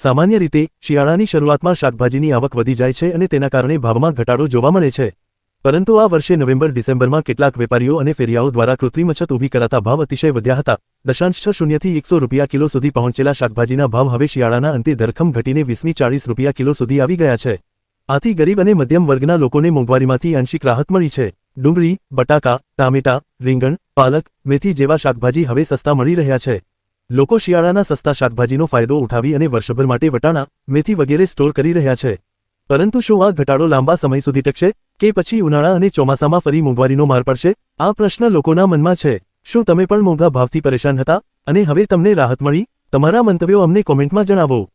સામાન્ય રીતે, શિયાળાની શરૂઆતમાં શાકભાજીની આવક વધી જાય છે અને તેના કારણે ભાવમાં ઘટાડો જોવા મળે છે. પરંતુ આ વર્ષે નવેમ્બર, ડિસેમ્બરમાં કેટલાક વેપારીઓ અને ફેરિયાઓ દ્વારા કૃત્રિમ અછત ઊભી કરાતા ભાવ અતિશય વધ્યા હતા. દશાંશ શૂન્યથી એકસો રૂપિયા કિલો સુધી પહોંચેલા શાકભાજીના ભાવ હવે શિયાળાના અંતે ધરખમ ઘટીને વીસમી ચાળીસ રૂપિયા કિલો સુધી આવી ગયા છે. આથી ગરીબ અને મધ્યમ વર્ગના લોકોને મોંઘવારીમાંથી આંશિક રાહત મળી છે. ડુંગળી, બટાકા, ટામેટા, રીંગણ, પાલક, મેથી જેવા શાકભાજી હવે સસ્તા મળી રહ્યા છે. લોકો શિયાળાના સસ્તા શાકભાજીનો ફાયદો ઉઠાવી અને વર્ષભર માટે વટાણા, મેથી વગેરે સ્ટોર કરી રહ્યા છે. પરંતુ શું આ ઘટાડો લાંબા સમય સુધી ટકશે કે પછી ઉનાળા અને ચોમાસામાં ફરી મોંઘવારીનો માર પડશે? આ પ્રશ્ન લોકોના મનમાં છે. શું તમે પણ મોંઘા ભાવથી પરેશાન હતા? અને હવે તમને રાહત મળી? તમારા મંતવ્યો અમને કોમેન્ટમાં જણાવો.